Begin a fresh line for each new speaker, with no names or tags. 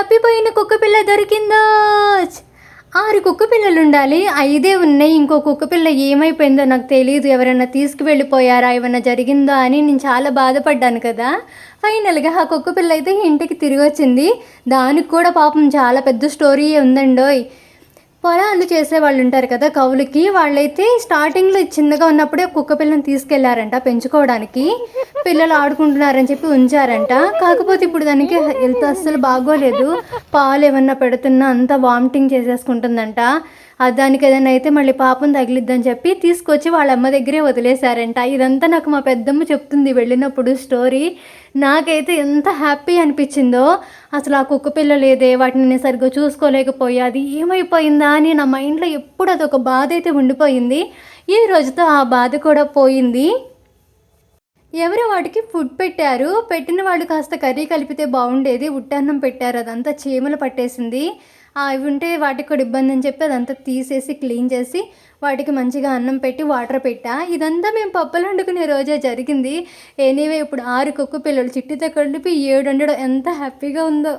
తప్పిపోయిన కుక్క పిల్ల ఆరు కుక్కపిల్లలు ఉండాలి ఐదే ఉన్నాయి. ఇంకో కుక్క పిల్ల ఏమైపోయిందో నాకు తెలియదు ఎవరైనా తీసుకువెళ్ళిపోయారా? ఏమైనా జరిగిందా అని నేను చాలా బాధపడ్డాను కదా. ఫైనల్గా ఆ కుక్క పిల్ల అయితే ఇంటికి తిరిగి వచ్చింది దానికి కూడా పాపం చాలా పెద్ద స్టోరీ ఉందండోయ్. పొలాలు చేసే వాళ్ళు ఉంటారు కదా కవులకి వాళ్ళైతే స్టార్టింగ్లో చిన్నగా ఉన్నప్పుడే కుక్క పిల్లని తీసుకెళ్ళారంట పెంచుకోవడానికి. పిల్లలు ఆడుకుంటున్నారని చెప్పి ఉంచారంట. కాకపోతే ఇప్పుడు దానికి హెల్త్ అస్సలు బాగోలేదు. పాలు ఏమన్నా పెడుతున్నా అంతా వామిటింగ్ చేసేసుకుంటుందంట. దానికి ఏదైనా అయితే మళ్ళీ పాపం తగిలిద్దని చెప్పి తీసుకొచ్చి వాళ్ళ అమ్మ దగ్గరే వదిలేశారంట. ఇదంతా నాకు మా పెద్దమ్మ చెప్తుంది వెళ్ళినప్పుడు స్టోరీ. నాకైతే ఎంత హ్యాపీ అనిపించిందో. అసలు ఆ కుక్క పిల్ల లేదే వాటిని నేను సరిగ్గా చూసుకోలేకపోయా. అది ఏమైపోయిందా అని నా మైండ్లో ఎప్పుడు అదొక బాధ అయితే ఉండిపోయింది. ఈ రోజుతో ఆ బాధ కూడా పోయింది. ఎవరో వాడికి ఫుడ్ పెట్టారు. పెట్టిన వాళ్ళు కాస్త కర్రీ కలిపితే బాగుండేది. ఉట్టన్నం పెట్టారు. అదంతా చీమలు పట్టేసింది. అవి ఉంటే వాటికి కూడా ఇబ్బంది అని చెప్పి అదంతా తీసేసి క్లీన్ చేసి వాటికి మంచిగా అన్నం పెట్టి వాటర్ పెట్టా. ఇదంతా మేము పప్పులు వండుకునే రోజే జరిగింది. ఎనీవే ఇప్పుడు ఆరు కుక్క పిల్లలు చిట్టితో కలిపి ఏడు వండడం ఎంత హ్యాపీగా ఉందో.